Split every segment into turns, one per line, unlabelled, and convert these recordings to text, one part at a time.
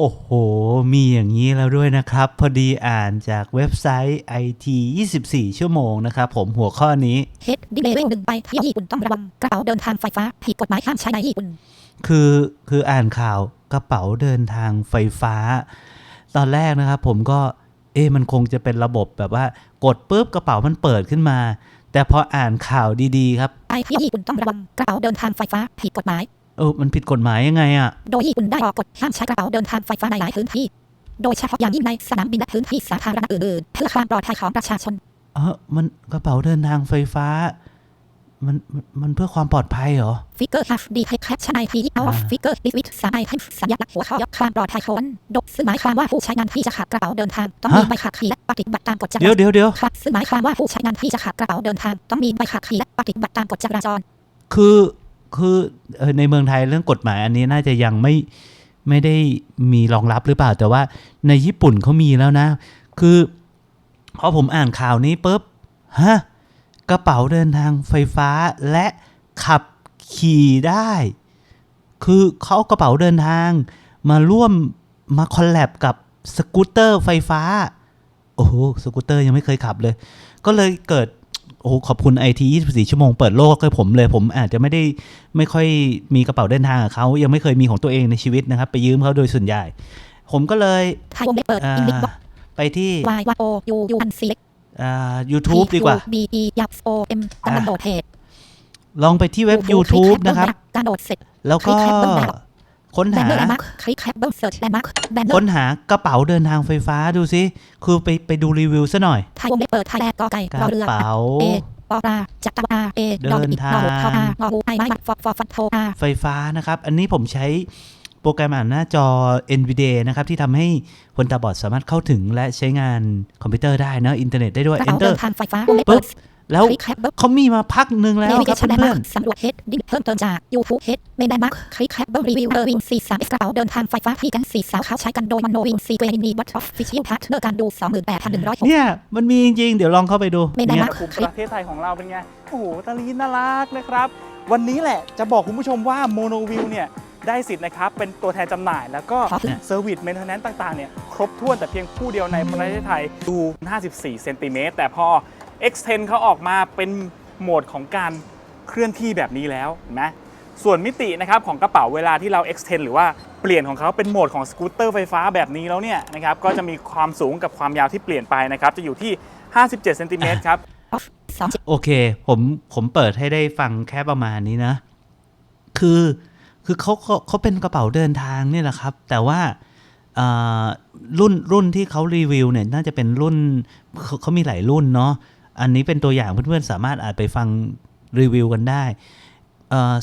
โอ้โห มีอย่างนี้แล้วด้วยนะครับ พอดีอ่านจากเว็บไซต์ IT 24 ชั่วโมงนะครับผมหัวข้อนี้
เฮดดิเลเวลหนึ่งไปเที่ยวญี่ปุ่นต้องระวังกระเป๋าเดินทางไฟฟ้าผิดกฎหมายห้ามใช้ในญี่ปุ่น
คือคืออ่านข่าวกระเป๋าเดินทางไฟฟ้า ตอนแรกนะครับผมก็เอ๊ะมันคงจะเป็นระบบแบบว่ากดปุ๊บกระเป๋ามันเปิดขึ้นมา แต่พออ่านข่าวดีๆ ครับ
ไปเที่ยวญี่ปุ่นต้องระวังกระเป๋าเดินทางไฟฟ้าผิดกฎหมาย
เออ มันผิดกฎหมายยังไงอะ
โดยญี่ปุ่นได้ออกกฎห้ามใช้กระเป๋าเดินทางไฟฟ้าในหลายพื้นที่ โดยเฉพาะอย่างยิ่งในสนามบินและพื้นที่สาธารณะอื่นๆเพื่อความปลอดภัยของประชาชน
เออมันกระเป๋าเดินทางไฟฟ้า มันมันมันเพื่อความปลอดภัยเหรอ
ฟิกเกอร์ have the caption IP out of figure is with สายให้สัญลักษณ์หัวข้อยกความปลอดภัยคนโดยซึ่งหมายความว่าผู้ใช้งานที่จะขับกระเป๋าเดินทางต้องมี
ฮะ
ใบขับขี่และปฏิบัติตามกฎจราจ
เดี๋ยว
ร
เดี๋ยวเดี๋ยว
ครับซึ่งหมายความว่าผู้ใช้งานที่จะขับกระเป๋าเดินทางต้องมีใบขับขี่และปฏิบัติตามกฎจราจร
คือ คือในเมืองไทยเรื่องกฎหมายอันนี้น่าจะยังไม่ไม่ได้มีรองรับหรือเปล่า แต่ว่าในญี่ปุ่นเขามีแล้วนะ คือพอผมอ่านข่าวนี้ปุ๊บฮะกระเป๋าเดินทางไฟฟ้าและขับขี่ได้ คือเขาเอากระเป๋าเดินทางมาร่วมมาคอลแลบกับสกูตเตอร์ไฟฟ้า โอ้โห สกูตเตอร์ยังไม่เคยขับเลย ก็เลยเกิด โอ้โหขอบคุณไอที24ชั่วโมงเปิดโลกให้ผมเลย ผมอาจจะไม่ได้ไม่ค่อยมีกระเป๋าเดินทางกับเขายังไม่เคยมีของตัวเองในชีวิตนะครับ ไปยืมเขาโดยส่วนใหญ่ ผมก็เลย
ไทยวงเล็บเปิด
อ่า
อิงลิกบ็อก
ไปที่
y y o u u n c
อ่า YouTube ดีกว่า
b e ยับ o m กำลังโหลดเพจ
ลองไปที่เว็บ YouTube นะครับ
การโหลดเสร็จ
แล้วก็
คลิกแคปเบิ้ลดาว
ค้น
แบ
หา
นเนอร์แลนด์มาร์คคลิกแคปเบิ้ลเซิร์ชแลนด์มาร์คแบนเนอ
ค้น
ร์
หากระเป๋าเดินทางไฟฟ้าดูซิคือไปไปดูรีวิวซะหน่อย
ไทยวงเล็บเปิดไทยแลนด์กอไก่
ก
รอ
ระ
เรือ
เป๋า
เอปอปลาจักรวาเอดอ
เดิน
อีก
ทาง
นอทออางอหูไอไม้ฟอฟอฟันโทอา
ไฟฟ้านะครับ อันนี้ผมใช้โปรแกรมอ่านหน้าจอ NVIDIA นะครับ ที่ทำให้คนตาบอดสามารถเข้าถึงและใช้งานคอมพิวเตอร์ได้นะอินเทอร์เน็ตได้ด้วย
กระเป๋า
Enter
เดินทางไฟฟ้าวงเล็บ
ปึ๊
เปิ
บ
ด
แล้ว
คลิกแคปเบิ้ล
เขามีมาพักหนึ่งแล้ว
เนวิ
ค
เก
รับ
ชันแลนด์
เพื่
มา
อน
ร์คสำรวจเฮดดิ้งเพิ่มเติมจากยูทูบเฮดเมนแลนด์มาร์คคลิกแคปเบิ้ลรีวิวเดอร์วิงซีสามกระเป๋าเดินทางไฟฟ้าที่กันสี่สาวเขาใช้กันโดยมโนวิงซีเวนีบัตออฟฟิเชียลพาร์ทเนอร์การดูสองหมื่นแปดพันหนึ่งร้อยห
ๆเนี่ยมันมีจริงๆ เดี๋ยวลองเข้าไปดู
ไม่ได้
เนี่ย
นะ
ภูมิประเทศไทยของเราเป็นไง โอ้โหตาลีน่ารักนะครับ วันนี้แหละจะบอกคุณผู้ชมว่าโมโนวิวเนี่ยได้สิทธิ์นะครับ เป็นตัวแทนจำหน่าย แล้วก็
ขอบคุณ
เซอร์วิสเมนเทนแนนต์ต่าง ๆ เนี่ย ครบถ้วนแต่เพียงผู้เดียวในประเทศไทย ดู 54 เซนติเมตร แต่พอ X10 เขาออกมาเป็นโหมดของการเคลื่อนที่แบบนี้แล้วนไหมส่วนมิตินะครับของกระเป๋าเวลาที่เรา X10 หรือว่าเปลี่ยนของเขาเป็นโหมดของสกูตเตอร์ไฟฟ้าแบบนี้แล้วเนี่ยนะครับก็จะมีความสูงกับความยาวที่เปลี่ยนไปนะครับจะอยู่ที่ 57เซนติเมตรครับ
โอเค ผมผมเปิดให้ได้ฟังแค่ประมาณนี้นะ คือคือเขาเขาเขาเป็นกระเป๋าเดินทางเนี่ยแหละครับ แต่ว่าอ่ารุ่นรุ่นที่เขารีวิวเนี่ยน่าจะเป็นรุ่นเขาเขามีหลายรุ่นเนาะ อันนี้เป็นตัวอย่างเพื่อนๆ สามารถอาจไปฟังรีวิวกันได้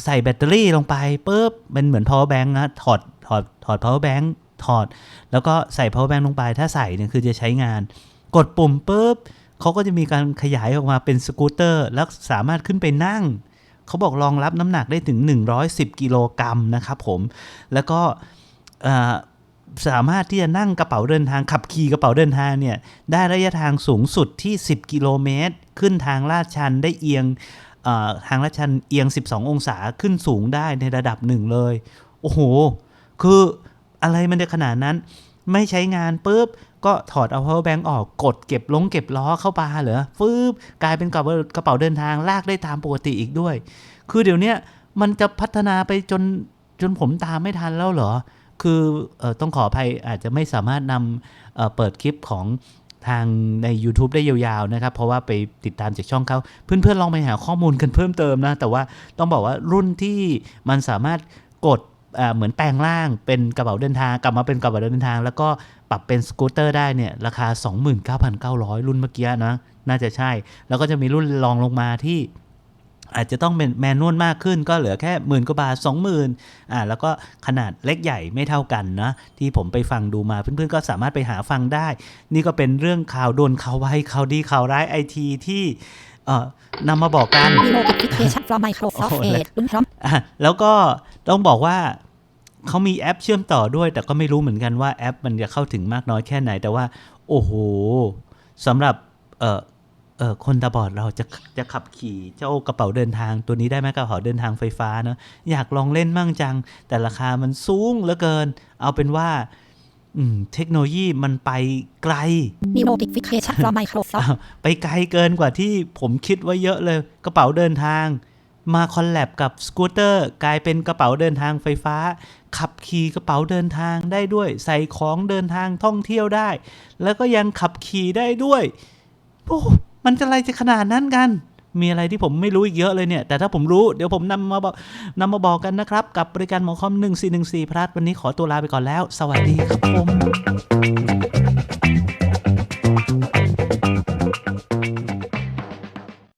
ใส่แบตเตอรี่ลงไปปุ๊บเป็นเหมือน power bank นะถอดถอดถอด power bank ถอด แล้วก็ใส่ power bank ลงไป ถ้าใส่เนี่ยคือจะใช้งาน กดปุ่มปุ๊บเขาก็จะมีการขยายออกมาเป็นสกูตเตอร์ แล้วสามารถขึ้นไปนั่ง เขาบอกรองรับน้ำหนักได้ถึง 110 กิโลกรัมนะครับผม แล้วก็ สามารถที่จะนั่งกระเป๋าเดินทางขับขี่กระเป๋าเดินทางเนี่ยได้ระยะทางสูงสุดที่ 10 กิโลเมตร ขึ้นทางลาดชันได้เอียงทางลาดชันเอียง 12 องศาขึ้นสูงได้ในระดับหนึ่งเลย โอ้โห คืออะไรมันจะขนาดนั้น ไม่ใช้งานปุ๊บก็ถอดเอา power bank ออกกดเก็บลงเก็บล้อเข้าปาเหรอฟืบกลายเป็นกระเป๋ากระเป๋าเดินทางลากได้ตามปกติอีกด้วย คือเดี๋ยวนี้มันจะพัฒนาไปจนจนผมตามไม่ทันแล้วเหรอ คืออต้องขออภัยอาจจะไม่สามารถนำเเปิดคลิปของทางใน YouTube ได้ยาวๆนะครับ เพราะว่าไปติดตามจากช่องเขาเพื่อนๆลองไปหาข้อมูลกันเพิ่มเติมนะ แต่ว่าต้องบอกว่ารุ่นที่มันสามารถกดเหมือนแปลงร่างเป็นกระเป๋าเดินทาง กลับมาเป็นกระเป๋าเดินทาง แล้วก็ปรับเป็นสกูตเตอร์ได้เนี่ยราคา 29,900 รุ่นเมื่อกี้นะน่าจะใช่ แล้วก็จะมีรุ่นรองลงมาที่ อาจจะต้องเป็นแมนนวลมากขึ้นก็เหลือแค่หมื่นกว่าบาท20,000อ่าแล้วก็ขนาดเล็กใหญ่ไม่เท่ากันนะที่ผมไปฟังดูมาเพื่อนๆก็สามารถไปหาฟังได้ นี่ก็เป็นเรื่องข่าวด่วนข่าวไวข่าวดีข่าวร้ายไอทีที่เอ่อนำมาบอกกัน
มีโนติฟิเคชัน from Microsoft
โอ้โห
Edge ลุ้นพร้อม
อะแล้วก็ต้องบอกว่าเขามีแอปเชื่อมต่อด้วย แต่ก็ไม่รู้เหมือนกันว่าแอปมันจะเข้าถึงมากน้อยแค่ไหน แต่ว่า โอ้โหสำหรับ เอ่อเอ่อคนตาบอดเราจะจะขับขี่เจ้ากระเป๋าเดินทางตัวนี้ได้ไหมกระเป๋าเดินทางไฟฟ้าเนอะอยากลองเล่นมั่งจัง แต่ราคามันสูงเหลือเกิน เอาเป็นว่าอืมเทคโนโลยีมันไปไกล
New notification from Microsoft
อ้าวไปไกลเกินกว่าที่ผมคิดไว้เยอะเลย กระเป๋าเดินทาง มาคอลแลบกับสกูตเตอร์ กลายเป็นกระเป๋าเดินทางไฟฟ้า ขับขี่กระเป๋าเดินทางได้ด้วย ใส่ของเดินทางท่องเที่ยวได้ แล้วก็ยังขับขี่ได้ด้วย โอ้ มันจะอะไรจะขนาดนั้นกัน มีอะไรที่ผมไม่รู้อีกเยอะเลยเนี่ย แต่ถ้าผมรู้เดี๋ยวผมนำมาบอกนำมาบอกกันนะครับ กับบริการหมอคอม 1414พลัสวันนี้ขอตัวลาไปก่อนแล้ว สวัสดีครับผม